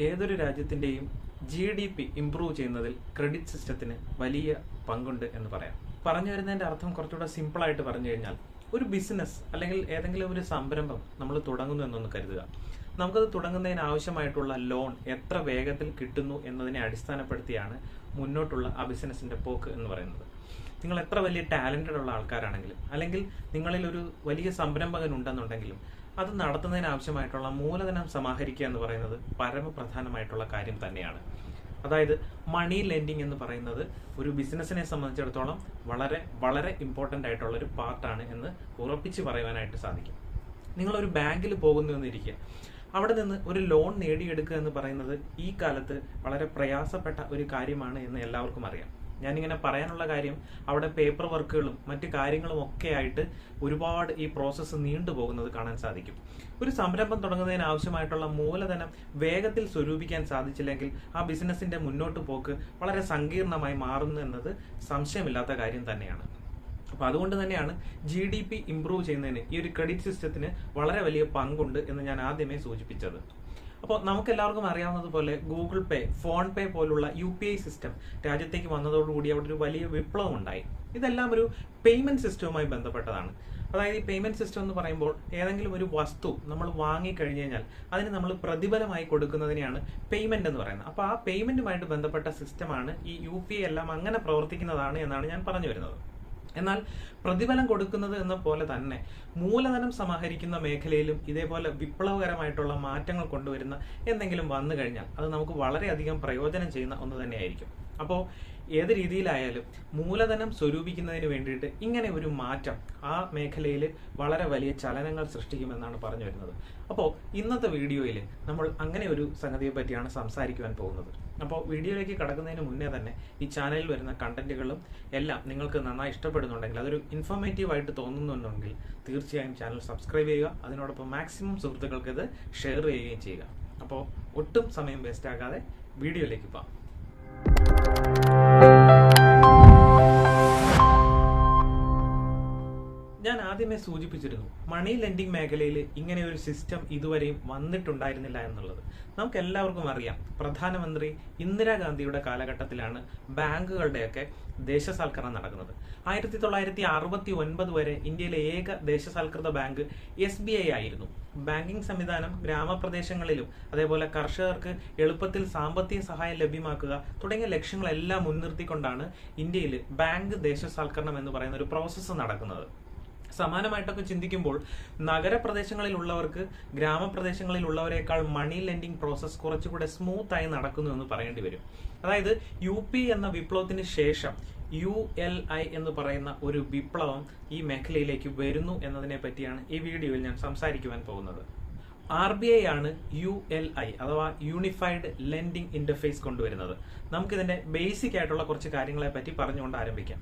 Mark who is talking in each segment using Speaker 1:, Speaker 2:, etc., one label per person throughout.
Speaker 1: ഏതൊരു രാജ്യത്തിന്റെയും G D P improve ചെയ്യുന്നതിൽ ക്രെഡിറ്റ് സിസ്റ്റത്തിന് വലിയ പങ്കുണ്ട് എന്ന് പറയാം. പറഞ്ഞു വരുന്നതിന്റെ അർത്ഥം കുറച്ചുകൂടെ സിമ്പിൾ ആയിട്ട് പറഞ്ഞു കഴിഞ്ഞാൽ ഒരു ബിസിനസ് അല്ലെങ്കിൽ ഏതെങ്കിലും ഒരു സംരംഭം നമ്മൾ തുടങ്ങുന്നു എന്നൊന്ന് കരുതുക. നമുക്കത് തുടങ്ങുന്നതിന് ആവശ്യമായിട്ടുള്ള ലോൺ എത്ര വേഗത്തിൽ കിട്ടുന്നു എന്നതിനെ അടിസ്ഥാനപ്പെടുത്തിയാണ് മുന്നോട്ടുള്ള ആ ബിസിനസിന്റെ പോക്ക് എന്ന് പറയുന്നത്. നിങ്ങൾ എത്ര വലിയ ടാലന്റഡ് ഉള്ള ആൾക്കാരാണെങ്കിലും അല്ലെങ്കിൽ നിങ്ങളിൽ ഒരു വലിയ സംരംഭകൻ ഉണ്ടെന്നുണ്ടെങ്കിലും അത് നടത്തുന്നതിന് ആവശ്യമായിട്ടുള്ള മൂലധനം സമാഹരിക്കുക എന്ന് പറയുന്നത് പരമപ്രധാനമായിട്ടുള്ള കാര്യം തന്നെയാണ്. അതായത് മണി ലെൻഡിങ് എന്ന് പറയുന്നത് ഒരു ബിസിനസ്സിനെ സംബന്ധിച്ചിടത്തോളം വളരെ വളരെ ഇമ്പോർട്ടന്റ് ആയിട്ടുള്ള ഒരു പാർട്ടാണ് എന്ന് ഉറപ്പിച്ച് പറയുവാനായിട്ട് സാധിക്കും. നിങ്ങളൊരു ബാങ്കിൽ പോകുന്നു എന്നിരിക്കുക അവിടെ നിന്ന് ഒരു ലോൺ നേടിയെടുക്കുക എന്ന് പറയുന്നത് ഈ കാലത്ത് വളരെ പ്രയാസപ്പെട്ട ഒരു കാര്യമാണ് എന്ന് എല്ലാവർക്കും അറിയാം. ഞാനിങ്ങനെ പറയാനുള്ള കാര്യം അവിടെ പേപ്പർ വർക്കുകളും മറ്റു കാര്യങ്ങളും ഒക്കെ ആയിട്ട് ഒരുപാട് ഈ പ്രോസസ്സ് നീണ്ടുപോകുന്നത് കാണാൻ സാധിക്കും. ഒരു സംരംഭം തുടങ്ങുന്നതിന് ആവശ്യമായിട്ടുള്ള മൂലധനം വേഗത്തിൽ സ്വരൂപിക്കാൻ സാധിച്ചില്ലെങ്കിൽ ആ ബിസിനസിന്റെ മുന്നോട്ട് പോക്ക് വളരെ സങ്കീർണമായി മാറുന്നു എന്നത് സംശയമില്ലാത്ത കാര്യം തന്നെയാണ്. അപ്പൊ അതുകൊണ്ട് തന്നെയാണ് ജി ഡി പി ഇംപ്രൂവ് ചെയ്യുന്നതിന് ഈ ഒരു ക്രെഡിറ്റ് സിസ്റ്റത്തിന് വളരെ വലിയ പങ്കുണ്ട് എന്ന് ഞാൻ ആദ്യമേ സൂചിപ്പിച്ചത്. അപ്പോൾ നമുക്ക് എല്ലാവർക്കും അറിയാവുന്നതുപോലെ ഗൂഗിൾ പേ ഫോൺ പേ പോലുള്ള യു പി ഐ സിസ്റ്റം രാജ്യത്തേക്ക് വന്നതോടുകൂടി അവിടെ ഒരു വലിയ വിപ്ലവം ഉണ്ടായി ഇതെല്ലാം ഒരു പേയ്മെന്റ് സിസ്റ്റവുമായി ബന്ധപ്പെട്ടതാണ്. അതായത് ഈ പേയ്മെന്റ് സിസ്റ്റം എന്ന് പറയുമ്പോൾ ഏതെങ്കിലും ഒരു വസ്തു നമ്മൾ വാങ്ങി കഴിഞ്ഞു കഴിഞ്ഞാൽ അതിന് നമ്മൾ പ്രതിഫലമായി കൊടുക്കുന്നതിനെയാണ് പേയ്മെന്റ് എന്ന് പറയുന്നത്. അപ്പോൾ ആ പേയ്മെന്റുമായിട്ട് ബന്ധപ്പെട്ട സിസ്റ്റമാണ് ഈ യു പി ഐ എല്ലാം അങ്ങനെ പ്രവർത്തിക്കുന്നതാണ് എന്നാണ് ഞാൻ പറഞ്ഞു വരുന്നത്. എന്നാൽ പ്രതിഫലം കൊടുക്കുന്നത് എന്ന പോലെ തന്നെ മൂലധനം സമാഹരിക്കുന്ന മേഖലയിലും ഇതേപോലെ വിപ്ലവകരമായിട്ടുള്ള മാറ്റങ്ങൾ കൊണ്ടുവരുന്ന എന്തെങ്കിലും വന്നു കഴിഞ്ഞാൽ അത് നമുക്ക് വളരെയധികം പ്രയോജനം ചെയ്യുന്ന ഒന്ന് തന്നെയായിരിക്കും. അപ്പോൾ ഏത് രീതിയിലായാലും മൂലധനം സ്വരൂപിക്കുന്നതിന് വേണ്ടിയിട്ട് ഇങ്ങനെ ഒരു മാറ്റം ആ മേഖലയിൽ വളരെ വലിയ ചലനങ്ങൾ സൃഷ്ടിക്കുമെന്നാണ് പറഞ്ഞു വരുന്നത്. അപ്പോൾ ഇന്നത്തെ വീഡിയോയിൽ നമ്മൾ അങ്ങനെ ഒരു സംഗതിയെ പറ്റിയാണ് സംസാരിക്കുവാൻ പോകുന്നത്. അപ്പോൾ വീഡിയോയിലേക്ക് കടക്കുന്നതിന് മുന്നേ തന്നെ ഈ ചാനലിൽ വരുന്ന കണ്ടന്റുകളും എല്ലാം നിങ്ങൾക്ക് നന്നായി ഇഷ്ടപ്പെടുന്നുണ്ടെങ്കിൽ അതൊരു ഇൻഫോർമേറ്റീവ് ആയിട്ട് തോന്നുന്നുണ്ടെങ്കിൽ തീർച്ചയായും ചാനൽ സബ്സ്ക്രൈബ് ചെയ്യുക. അതിനോടൊപ്പം മാക്സിമം സുഹൃത്തുക്കൾക്ക് ഇത് ഷെയർ ചെയ്യുകയും ചെയ്യുക. അപ്പോൾ ഒട്ടും സമയം വേസ്റ്റ് ആകാതെ വീഡിയോയിലേക്ക് പോകാം. ആദ്യമേ സൂചിപ്പിച്ചിരുന്നു മണി ലെൻഡിംഗ് മേഖലയിൽ ഇങ്ങനെ ഒരു സിസ്റ്റം ഇതുവരെയും വന്നിട്ടുണ്ടായിരുന്നില്ല എന്നുള്ളത്. നമുക്ക് എല്ലാവർക്കും അറിയാം പ്രധാനമന്ത്രി ഇന്ദിരാഗാന്ധിയുടെ കാലഘട്ടത്തിലാണ് ബാങ്കുകളുടെയൊക്കെ ദേശസാൽക്കരണം നടക്കുന്നത്. ആയിരത്തി തൊള്ളായിരത്തി അറുപത്തി ഒൻപത് വരെ ഇന്ത്യയിലെ ഏക ദേശസാൽകൃത ബാങ്ക് എസ് ബി ഐ ആയിരുന്നു. ബാങ്കിംഗ് സംവിധാനം ഗ്രാമപ്രദേശങ്ങളിലും അതേപോലെ കർഷകർക്ക് എളുപ്പത്തിൽ സാമ്പത്തിക സഹായം ലഭ്യമാക്കുക തുടങ്ങിയ ലക്ഷ്യങ്ങളെല്ലാം മുൻനിർത്തിക്കൊണ്ടാണ് ഇന്ത്യയിൽ ബാങ്ക് ദേശസാൽക്കരണം എന്ന് പറയുന്ന ഒരു പ്രോസസ്സ് നടക്കുന്നത്. സമാനമായിട്ടൊക്കെ ചിന്തിക്കുമ്പോൾ നഗരപ്രദേശങ്ങളിലുള്ളവർക്ക് ഗ്രാമപ്രദേശങ്ങളിലുള്ളവരെക്കാൾ മണി ലെൻഡിങ് പ്രോസസ്സ് കുറച്ചുകൂടെ സ്മൂത്തായി നടക്കുന്നു എന്ന് പറയേണ്ടി വരും. അതായത് യു പി എന്ന വിപ്ലവത്തിന് ശേഷം യു എൽ ഐ എന്ന് പറയുന്ന ഒരു വിപ്ലവം ഈ മേഖലയിലേക്ക് വരുന്നു എന്നതിനെ പറ്റിയാണ് ഈ വീഡിയോയിൽ ഞാൻ സംസാരിക്കുവാൻ പോകുന്നത്. ആർ ബി ഐ ആണ് യു എൽ ഐ അഥവാ യൂണിഫൈഡ് ലെൻഡിംഗ് ഇന്റർഫേസ് കൊണ്ടുവരുന്നത്. നമുക്കിതിന്റെ ബേസിക് ആയിട്ടുള്ള കുറച്ച് കാര്യങ്ങളെ പറ്റി പറഞ്ഞുകൊണ്ട് ആരംഭിക്കാം.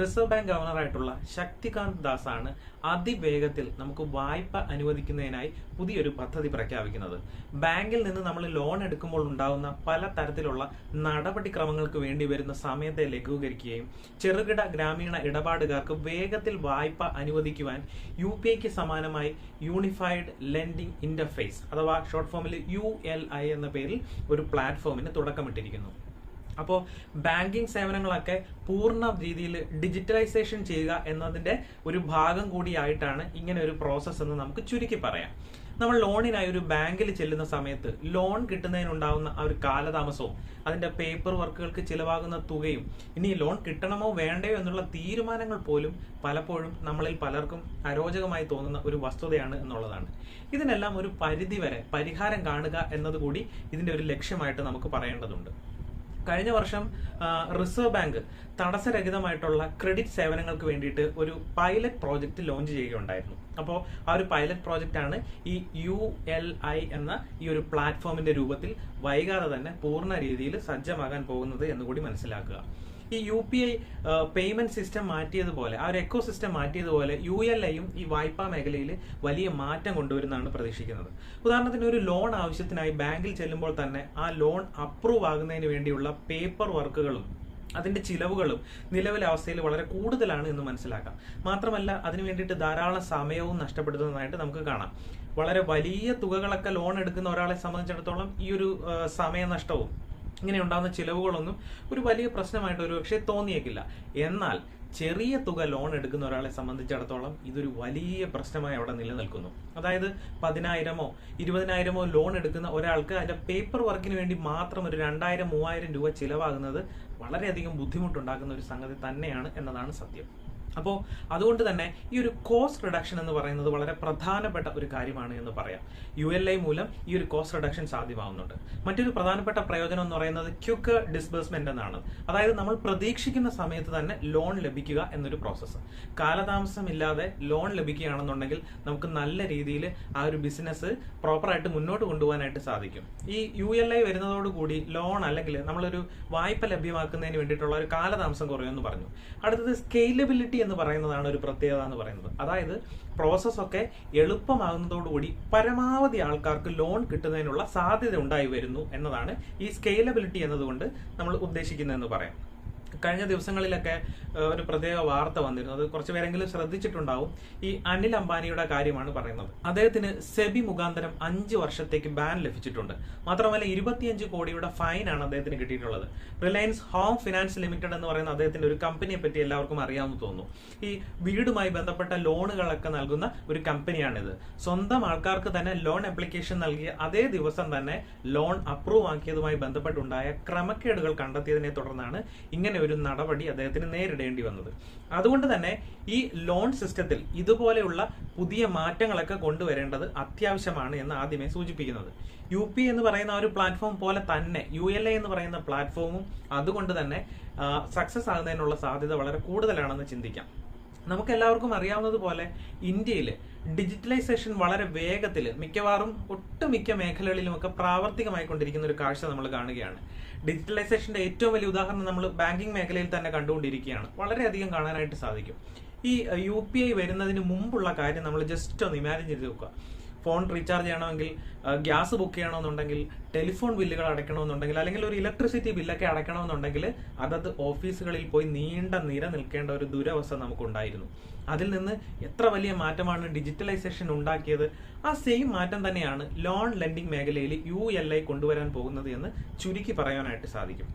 Speaker 1: റിസർവ് ബാങ്ക് ഗവർണറായിട്ടുള്ള ശക്തികാന്ത് ദാസ് ആണ് അതിവേഗത്തിൽ നമുക്ക് വായ്പ അനുവദിക്കുന്നതിനായി പുതിയൊരു പദ്ധതി പ്രഖ്യാപിക്കുന്നത്. ബാങ്കിൽ നിന്ന് നമ്മൾ ലോൺ എടുക്കുമ്പോൾ ഉണ്ടാകുന്ന പല തരത്തിലുള്ള നടപടിക്രമങ്ങൾക്ക് വേണ്ടി വരുന്ന സമയത്തെ ലഘൂകരിക്കുകയും ചെറുകിട ഗ്രാമീണ ഇടപാടുകാർക്ക് വേഗത്തിൽ വായ്പ അനുവദിക്കുവാൻ യു പി ഐക്ക് സമാനമായി യൂണിഫൈഡ് ലെൻഡിംഗ് ഇന്റർഫേസ് അഥവാ ഷോർട്ട് ഫോമിൽ യു എൽ ഐ എന്ന പേരിൽ ഒരു പ്ലാറ്റ്ഫോമിന് തുടക്കമിട്ടിരിക്കുന്നു. അപ്പോൾ ബാങ്കിങ് സേവനങ്ങളൊക്കെ പൂർണ രീതിയിൽ ഡിജിറ്റലൈസേഷൻ ചെയ്യുക എന്നതിന്റെ ഒരു ഭാഗം കൂടിയായിട്ടാണ് ഇങ്ങനെ ഒരു പ്രോസസ്സ് എന്ന് നമുക്ക് ചുരുക്കി പറയാം. നമ്മൾ ലോണിനായി ഒരു ബാങ്കിൽ ചെല്ലുന്ന സമയത്ത് ലോൺ കിട്ടുന്നതിനുണ്ടാവുന്ന ആ ഒരു കാലതാമസവും അതിന്റെ പേപ്പർ വർക്കുകൾക്ക് ചിലവാകുന്ന തുകയും ഇനി ലോൺ കിട്ടണമോ വേണ്ടയോ എന്നുള്ള തീരുമാനങ്ങൾ പോലും പലപ്പോഴും നമ്മളിൽ പലർക്കും അരോചകമായി തോന്നുന്ന ഒരു വസ്തുതയാണ് എന്നുള്ളതാണ്. ഇതിനെല്ലാം ഒരു പരിധിവരെ പരിഹാരം കാണുക എന്നതുകൂടി ഇതിന്റെ ഒരു ലക്ഷ്യമായിട്ട് നമുക്ക് പറയേണ്ടതുണ്ട്. കഴിഞ്ഞ വർഷം റിസർവ് ബാങ്ക് തടസ്സരഹിതമായിട്ടുള്ള ക്രെഡിറ്റ് സേവനങ്ങൾക്ക് വേണ്ടിയിട്ട് ഒരു പൈലറ്റ് പ്രോജക്റ്റ് ലോഞ്ച് ചെയ്യുകയുണ്ടായിരുന്നു. അപ്പോൾ ആ ഒരു പൈലറ്റ് പ്രോജക്റ്റ് ആണ് ഈ യു എൽ ഐ എന്ന ഈ ഒരു പ്ലാറ്റ്ഫോമിന്റെ രൂപത്തിൽ വൈകാതെ തന്നെ പൂർണ രീതിയിൽ സജ്ജമാകാൻ പോകുന്നത് എന്നുകൂടി മനസ്സിലാക്കുക. ഈ U P I payment system മാറ്റിയതുപോലെ ആ ഒരു എക്കോ സിസ്റ്റം മാറ്റിയതുപോലെ യു എൽ ഐയും ഈ വായ്പാ മേഖലയിൽ വലിയ മാറ്റം കൊണ്ടുവരുന്നതാണ് പ്രതീക്ഷിക്കുന്നത്. ഉദാഹരണത്തിന് ഒരു ലോൺ ആവശ്യത്തിനായി ബാങ്കിൽ ചെല്ലുമ്പോൾ തന്നെ ആ ലോൺ അപ്രൂവ് ആകുന്നതിന് വേണ്ടിയുള്ള പേപ്പർ വർക്കുകളും അതിന്റെ ചിലവുകളും നിലവിലെ അവസ്ഥയിൽ വളരെ കൂടുതലാണ് എന്ന് മനസ്സിലാക്കാം. മാത്രമല്ല അതിനു വേണ്ടിയിട്ട് ധാരാളം സമയവും നഷ്ടപ്പെടുത്തുന്നതായിട്ട് നമുക്ക് കാണാം. വളരെ വലിയ തുകകളൊക്കെ ലോൺ എടുക്കുന്ന ഒരാളെ സംബന്ധിച്ചിടത്തോളം ഈ ഒരു സമയനഷ്ടവും ഇങ്ങനെ ഉണ്ടാകുന്ന ചിലവുകളൊന്നും ഒരു വലിയ പ്രശ്നമായിട്ട് ഒരു പക്ഷേ തോന്നിയേക്കില്ല. എന്നാൽ ചെറിയ തുക ലോൺ എടുക്കുന്ന ഒരാളെ സംബന്ധിച്ചിടത്തോളം ഇതൊരു വലിയ പ്രശ്നമായി അവിടെ നിലനിൽക്കുന്നു. അതായത് പതിനായിരമോ ഇരുപതിനായിരമോ ലോൺ എടുക്കുന്ന ഒരാൾക്ക് അതിന്റെ പേപ്പർ വർക്കിന് വേണ്ടി മാത്രം ഒരു രണ്ടായിരം മൂവായിരം രൂപ ചിലവാകുന്നത് വളരെയധികം ബുദ്ധിമുട്ടുണ്ടാക്കുന്ന ഒരു സംഗതി തന്നെയാണ് എന്നതാണ് സത്യം. അപ്പോൾ അതുകൊണ്ട് തന്നെ ഈ ഒരു കോസ്റ്റ് റിഡക്ഷൻ എന്ന് പറയുന്നത് വളരെ പ്രധാനപ്പെട്ട ഒരു കാര്യമാണ് എന്ന് പറയാം. യു എൽ ഐ മൂലം ഈ ഒരു കോസ്റ്റ് റിഡക്ഷൻ സാധ്യമാവുന്നുണ്ട്. മറ്റൊരു പ്രധാനപ്പെട്ട പ്രയോജനം എന്ന് പറയുന്നത് ക്യുക്ക് ഡിസ്ബേഴ്സ്മെന്റ് എന്നാണ്. അതായത് നമ്മൾ പ്രതീക്ഷിക്കുന്ന സമയത്ത് തന്നെ ലോൺ ലഭിക്കുക എന്നൊരു പ്രോസസ്സ് കാലതാമസമില്ലാതെ ലോൺ ലഭിക്കുകയാണെന്നുണ്ടെങ്കിൽ നമുക്ക് നല്ല രീതിയിൽ ആ ഒരു ബിസിനസ് പ്രോപ്പറായിട്ട് മുന്നോട്ട് കൊണ്ടുപോകാനായിട്ട് സാധിക്കും. ഈ യു എൽ ഐ വരുന്നതോടുകൂടി ലോൺ അല്ലെങ്കിൽ നമ്മളൊരു വായ്പ ലഭ്യമാക്കുന്നതിന് വേണ്ടിയിട്ടുള്ള ഒരു കാലതാമസം കുറയുമെന്ന് പറഞ്ഞു. അടുത്തത് സ്കെയിലബിലിറ്റി എന്ന് പറയുന്നതാണ് ഒരു പ്രത്യേകത എന്ന് പറയുന്നത്. അതായത് പ്രോസസ് ഒക്കെ എളുപ്പമാകുന്നതോടുകൂടി പരമാവധി ആൾക്കാർക്ക് ലോൺ കിട്ടുന്നതിനുള്ള സാധ്യത ഉണ്ടായി വരുന്നു എന്നതാണ് ഈ സ്കെയിലബിലിറ്റി എന്നതുകൊണ്ട് നമ്മൾ ഉദ്ദേശിക്കുന്നതെന്ന് പറയാം. കഴിഞ്ഞ ദിവസങ്ങളിലൊക്കെ ഒരു പ്രത്യേക വാർത്ത വന്നിരുന്നു. അത് കുറച്ച് പേരെങ്കിലും ശ്രദ്ധിച്ചിട്ടുണ്ടാവും. ഈ അനിൽ അംബാനിയുടെ കാര്യമാണ് പറയുന്നത്. അദ്ദേഹത്തിന് സെബി മുഖാന്തരം അഞ്ച് വർഷത്തേക്ക് ബാൻ ലഭിച്ചിട്ടുണ്ട്. മാത്രമല്ല ഇരുപത്തിയഞ്ച് കോടിയുടെ ഫൈനാണ് അദ്ദേഹത്തിന് കിട്ടിയിട്ടുള്ളത്. റിലയൻസ് ഹോം ഫിനാൻസ് ലിമിറ്റഡ് എന്ന് പറയുന്ന അദ്ദേഹത്തിന്റെ ഒരു കമ്പനിയെ പറ്റി എല്ലാവർക്കും അറിയാമെന്ന് തോന്നുന്നു. ഈ വീടുമായി ബന്ധപ്പെട്ട ലോണുകളൊക്കെ നൽകുന്ന ഒരു കമ്പനിയാണിത്. സ്വന്തം ആൾക്കാർക്ക് തന്നെ ലോൺ അപ്ലിക്കേഷൻ നൽകിയ അതേ ദിവസം തന്നെ ലോൺ അപ്രൂവ് ആക്കിയതുമായി ബന്ധപ്പെട്ടുണ്ടായ ക്രമക്കേടുകൾ കണ്ടെത്തിയതിനെ തുടർന്നാണ് ഇങ്ങനെ ഒരു നടപടി അദ്ദേഹത്തിന് നേരിടേണ്ടി വന്നത്. അതുകൊണ്ട് തന്നെ ഈ ലോൺ സിസ്റ്റത്തിൽ ഇതുപോലെയുള്ള പുതിയ മാറ്റങ്ങളൊക്കെ കൊണ്ടുവരേണ്ടത് അത്യാവശ്യമാണ് എന്ന് ആദ്യമേ സൂചിപ്പിക്കുന്നത്. യു പി എന്ന് പറയുന്ന ഒരു പ്ലാറ്റ്ഫോം പോലെ തന്നെ യു എൽ എ എന്ന് പറയുന്ന പ്ലാറ്റ്ഫോമും അതുകൊണ്ട് തന്നെ സക്സസ് ആകുന്നതിനുള്ള സാധ്യത വളരെ കൂടുതലാണെന്ന് ചിന്തിക്കാം. നമുക്ക് എല്ലാവർക്കും അറിയാവുന്നതുപോലെ ഇന്ത്യയിൽ ഡിജിറ്റലൈസേഷൻ വളരെ വേഗത്തിൽ മിക്കവാറും ഒട്ടുമിക്ക മേഖലകളിലുമൊക്കെ പ്രാവർത്തികമായിക്കൊണ്ടിരിക്കുന്ന ഒരു കാഴ്ച നമ്മൾ കാണുകയാണ്. ഡിജിറ്റലൈസേഷന്റെ ഏറ്റവും വലിയ ഉദാഹരണം നമ്മൾ ബാങ്കിങ് മേഖലയിൽ തന്നെ കണ്ടുകൊണ്ടിരിക്കുകയാണ്. വളരെയധികം കാണാനായിട്ട് സാധിക്കും. ഈ യു പി ഐ വരുന്നതിന് മുമ്പുള്ള കാര്യം നമ്മൾ ജസ്റ്റ് ഒന്ന് ഇമാജിൻ ചെയ്ത് നോക്കുക. ഫോൺ റീചാർജ് ചെയ്യണമെങ്കിൽ ഗ്യാസ് ബുക്ക് ചെയ്യണമെന്നുണ്ടെങ്കിൽ ടെലിഫോൺ ബില്ലുകൾ അടയ്ക്കണമെന്നുണ്ടെങ്കിൽ അല്ലെങ്കിൽ ഒരു ഇലക്ട്രിസിറ്റി ബില്ലൊക്കെ അടയ്ക്കണമെന്നുണ്ടെങ്കിൽ അതത് ഓഫീസുകളിൽ പോയി നീണ്ട നിര നിൽക്കേണ്ട ഒരു ദുരവസ്ഥ നമുക്കുണ്ടായിരുന്നു. അതിൽ നിന്ന് എത്ര വലിയ മാറ്റമാണ് ഡിജിറ്റലൈസേഷൻ ഉണ്ടാക്കിയത്? ആ സെയിം മാറ്റം തന്നെയാണ് ലോൺ ലെൻഡിംഗ് മേഖലയിൽ യു എൽ ഐ കൊണ്ടുവരാൻ പോകുന്നത് എന്ന് ചുരുക്കി പറയാനായിട്ട് സാധിക്കും.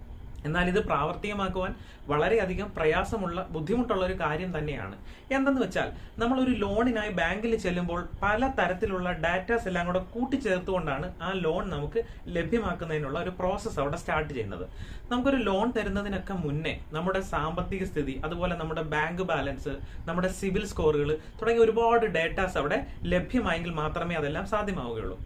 Speaker 1: എന്നാൽ ഇത് പ്രാവർത്തികമാക്കുവാൻ വളരെയധികം പ്രയാസമുള്ള ബുദ്ധിമുട്ടുള്ള ഒരു കാര്യം തന്നെയാണ്. എന്തെന്ന് വെച്ചാൽ നമ്മൾ ഒരു ലോണിനായി ബാങ്കിൽ ചെല്ലുമ്പോൾ പല തരത്തിലുള്ള ഡാറ്റാസ് എല്ലാം കൂടെ കൂട്ടിച്ചേർത്തുകൊണ്ടാണ് ആ ലോൺ നമുക്ക് ലഭ്യമാക്കുന്നതിനുള്ള ഒരു പ്രോസസ്സ് അവിടെ സ്റ്റാർട്ട് ചെയ്യുന്നത്. നമുക്കൊരു ലോൺ തരുന്നതിനൊക്കെ മുന്നേ നമ്മുടെ സാമ്പത്തിക സ്ഥിതി അതുപോലെ നമ്മുടെ ബാങ്ക് ബാലൻസ് നമ്മുടെ സിവിൽ സ്കോറുകൾ തുടങ്ങിയ ഒരുപാട് ഡേറ്റാസ് അവിടെ ലഭ്യമായെങ്കിൽ മാത്രമേ അതെല്ലാം സാധ്യമാവുകയുള്ളൂ.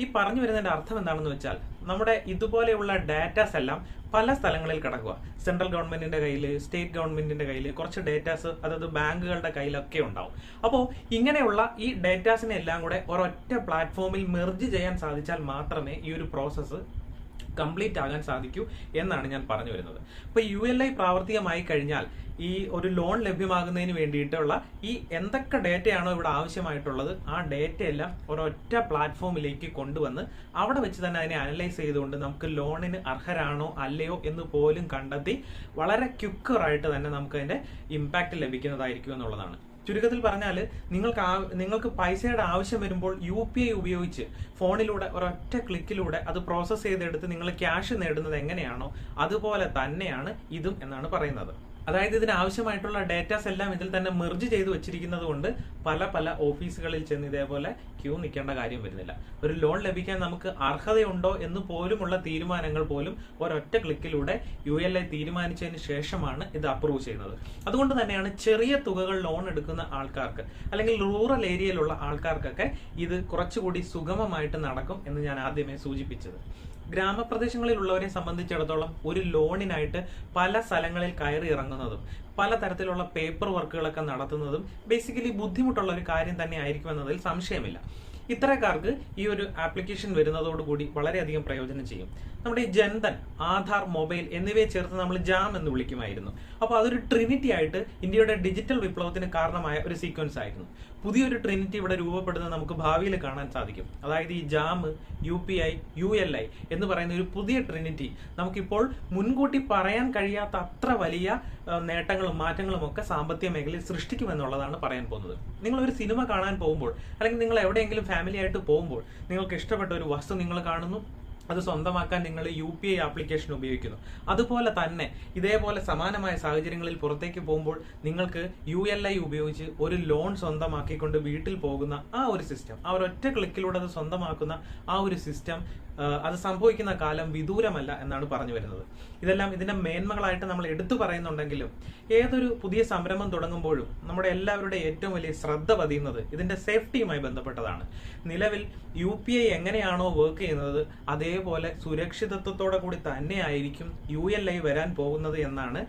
Speaker 1: ഈ പറഞ്ഞു വരുന്നതിന്റെ അർത്ഥം എന്താണെന്ന് വെച്ചാൽ നമ്മുടെ ഇതുപോലെയുള്ള ഡാറ്റാസ് എല്ലാം പല സ്ഥലങ്ങളിൽ കിടക്കുക. സെൻട്രൽ ഗവൺമെന്റിന്റെ കയ്യിൽ സ്റ്റേറ്റ് ഗവൺമെന്റിന്റെ കയ്യിൽ കുറച്ച് ഡേറ്റാസ് അതായത് ബാങ്കുകളുടെ കയ്യിലൊക്കെ ഉണ്ടാവും. അപ്പോൾ ഇങ്ങനെയുള്ള ഈ ഡേറ്റാസിനെ എല്ലാം കൂടെ ഒരൊറ്റ പ്ലാറ്റ്ഫോമിൽ മെർജ് ചെയ്യാൻ സാധിച്ചാൽ മാത്രമേ ഈ ഒരു പ്രോസസ്സ് കംപ്ലീറ്റ് ആകാൻ സാധിക്കൂ എന്നാണ് ഞാൻ പറഞ്ഞു വരുന്നത്. അപ്പൊ യു എൽ ഐ പ്രാവർത്തികമായി കഴിഞ്ഞാൽ ഈ ഒരു ലോൺ ലഭ്യമാകുന്നതിന് വേണ്ടിയിട്ടുള്ള ഈ എന്തൊക്കെ ഡേറ്റയാണോ ഇവിടെ ആവശ്യമായിട്ടുള്ളത് ആ ഡേറ്റ എല്ലാം ഒരൊറ്റ പ്ലാറ്റ്ഫോമിലേക്ക് കൊണ്ടുവന്ന് അവിടെ വെച്ച് തന്നെ അതിനെ അനലൈസ് ചെയ്തുകൊണ്ട് നമുക്ക് ലോണിന് അർഹരാണോ അല്ലയോ എന്ന് പോലും കണ്ടെത്തി വളരെ ക്യുക്കറായിട്ട് തന്നെ നമുക്ക് അതിന്റെ ഇമ്പാക്ട് ലഭിക്കുന്നതായിരിക്കും എന്നുള്ളതാണ്. ചുരുക്കത്തിൽ പറഞ്ഞാൽ നിങ്ങൾക്ക് നിങ്ങൾക്ക് പൈസയുടെ ആവശ്യം വരുമ്പോൾ യു പി ഐ ഉപയോഗിച്ച് ഫോണിലൂടെ ഒരൊറ്റ ക്ലിക്കിലൂടെ അത് പ്രോസസ്സ് ചെയ്തെടുത്ത് നിങ്ങൾ ക്യാഷ് നേടുന്നത് എങ്ങനെയാണോ അതുപോലെ തന്നെയാണ് ഇതും എന്നാണ് പറയുന്നത്. അതായത് ഇതിന് ആവശ്യമായിട്ടുള്ള ഡേറ്റാസ് എല്ലാം ഇതിൽ തന്നെ മെർജ് ചെയ്ത് വെച്ചിരിക്കുന്നത് കൊണ്ട് പല പല ഓഫീസുകളിൽ ചെന്ന് ഇതേപോലെ ക്യൂ നിൽക്കേണ്ട കാര്യം വരുന്നില്ല. ഒരു ലോൺ ലഭിക്കാൻ നമുക്ക് അർഹതയുണ്ടോ എന്ന് പോലുമുള്ള തീരുമാനങ്ങൾ പോലും ഒരൊറ്റ ക്ലിക്കിലൂടെ യു എൽ ഐ തീരുമാനിച്ചതിന് ശേഷമാണ് ഇത് അപ്രൂവ് ചെയ്യുന്നത്. അതുകൊണ്ട് തന്നെയാണ് ചെറിയ തുകകൾ ലോൺ എടുക്കുന്ന ആൾക്കാർക്ക് അല്ലെങ്കിൽ റൂറൽ ഏരിയയിലുള്ള ആൾക്കാർക്കൊക്കെ ഇത് കുറച്ചുകൂടി സുഗമമായിട്ട് നടക്കും എന്ന് ഞാൻ ആദ്യമേ സൂചിപ്പിച്ചത്. ഗ്രാമപ്രദേശങ്ങളിലുള്ളവരെ സംബന്ധിച്ചിടത്തോളം ഒരു ലോണിനായിട്ട് പല സ്ഥലങ്ങളിൽ കയറി ഇറങ്ങുന്നതും പലതരത്തിലുള്ള പേപ്പർ വർക്കുകളൊക്കെ നടത്തുന്നതും ബേസിക്കലി ബുദ്ധിമുട്ടുള്ള ഒരു കാര്യം തന്നെ ആയിരിക്കും എന്നതിൽ സംശയമില്ല. ഇത്തരക്കാർക്ക് ഈ ഒരു ആപ്ലിക്കേഷൻ വരുന്നതോടുകൂടി വളരെയധികം പ്രയോജനം ചെയ്യും. നമ്മുടെ ഈ ജൻധൻ ആധാർ മൊബൈൽ എന്നിവയെ ചേർത്ത് നമ്മൾ ജാം എന്ന് വിളിക്കുമായിരുന്നു. അപ്പോൾ അതൊരു ട്രിനിറ്റി ആയിട്ട് ഇന്ത്യയുടെ ഡിജിറ്റൽ വിപ്ലവത്തിന് കാരണമായ ഒരു സീക്വൻസ് ആയിരുന്നു. പുതിയൊരു ട്രിനിറ്റി ഇവിടെ രൂപപ്പെടുന്നത് നമുക്ക് ഭാവിയിൽ കാണാൻ സാധിക്കും. അതായത് ഈ JAM U P I U L I എന്ന് പറയുന്ന ഒരു പുതിയ ട്രിനിറ്റി നമുക്കിപ്പോൾ മുൻകൂട്ടി പറയാൻ കഴിയാത്ത അത്ര വലിയ നേട്ടങ്ങളും മാറ്റങ്ങളും ഒക്കെ സാമ്പത്തിക മേഖലയിൽ സൃഷ്ടിക്കുമെന്നുള്ളതാണ് പറയാൻ പോകുന്നത്. നിങ്ങൾ ഒരു സിനിമ കാണാൻ പോകുമ്പോൾ അല്ലെങ്കിൽ നിങ്ങൾ എവിടെയെങ്കിലും ഫാമിലി ഫാമിലി ആയിട്ട് പോകുമ്പോൾ നിങ്ങൾക്ക് ഇഷ്ടപ്പെട്ട ഒരു വസ്തു നിങ്ങൾ കാണുന്നു അത് സ്വന്തമാക്കാൻ നിങ്ങൾ യു പി ഐ ആപ്ലിക്കേഷൻ ഉപയോഗിക്കുന്നു. അതുപോലെ തന്നെ ഇതേപോലെ സമാനമായ സാഹചര്യങ്ങളിൽ പുറത്തേക്ക് പോകുമ്പോൾ നിങ്ങൾക്ക് യു എൽ ഐ ഉപയോഗിച്ച് ഒരു ലോൺ സ്വന്തമാക്കിക്കൊണ്ട് വീട്ടിൽ പോകുന്ന ആ ഒരു സിസ്റ്റം ആ ഒരു ഒറ്റ ക്ലിക്കിലൂടെ അത് സ്വന്തമാക്കുന്ന ആ ഒരു സിസ്റ്റം അത് സംഭവിക്കുന്ന കാലം വിദൂരമല്ല എന്നാണ് പറഞ്ഞു വരുന്നത്. ഇതെല്ലാം ഇതിന്റെ മേന്മകളായിട്ട് നമ്മൾ എടുത്തു പറയുന്നുണ്ടെങ്കിലും ഏതൊരു പുതിയ സംരംഭം തുടങ്ങുമ്പോഴും നമ്മുടെ എല്ലാവരുടെ ഏറ്റവും വലിയ ശ്രദ്ധ പതിയുന്നത് ഇതിന്റെ സേഫ്റ്റിയുമായി ബന്ധപ്പെട്ടതാണ്. നിലവിൽ യു പി ഐ എങ്ങനെയാണോ വർക്ക് ചെയ്യുന്നത് അതേപോലെ സുരക്ഷിതത്വത്തോടെ കൂടി തന്നെയായിരിക്കും യു എൽ ഐ വരാൻ പോകുന്നത് എന്നാണ്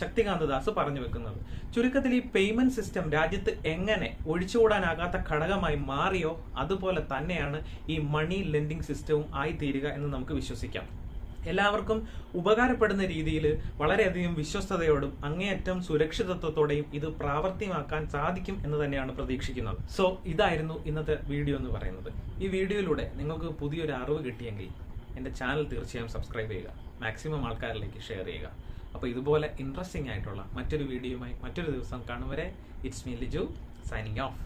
Speaker 1: ശക്തികാന്ത ദാസ് പറഞ്ഞു വെക്കുന്നത്. ചുരുക്കത്തിൽ ഈ പേയ്മെന്റ് സിസ്റ്റം രാജ്യത്ത് എങ്ങനെ ഒഴിച്ചുകൂടാനാകാത്ത ഘടകമായി മാറിയോ അതുപോലെ തന്നെയാണ് ഈ മണി ലെൻഡിംഗ് സിസ്റ്റവും ആയിത്തീരുക എന്ന് നമുക്ക് വിശ്വസിക്കാം. എല്ലാവർക്കും ഉപകാരപ്പെടുന്ന രീതിയിൽ വളരെയധികം വിശ്വസ്തയോടും അങ്ങേയറ്റം സുരക്ഷിതത്വത്തോടെയും ഇത് പ്രാവർത്തികമാക്കാൻ സാധിക്കും എന്ന് തന്നെയാണ് പ്രതീക്ഷിക്കുന്നത്. സോ ഇതായിരുന്നു ഇന്നത്തെ വീഡിയോ എന്ന് പറയുന്നത്. ഈ വീഡിയോയിലൂടെ നിങ്ങൾക്ക് പുതിയൊരു അറിവ് കിട്ടിയെങ്കിൽ എന്റെ ചാനൽ തീർച്ചയായും സബ്സ്ക്രൈബ് ചെയ്യുക. മാക്സിമം ആൾക്കാരിലേക്ക് ഷെയർ ചെയ്യുക. അപ്പോൾ ഇതുപോലെ ഇൻട്രസ്റ്റിംഗ് ആയിട്ടുള്ള മറ്റൊരു വീഡിയോയുമായി മറ്റൊരു ദിവസം കാണും വരെ it's me Liju signing off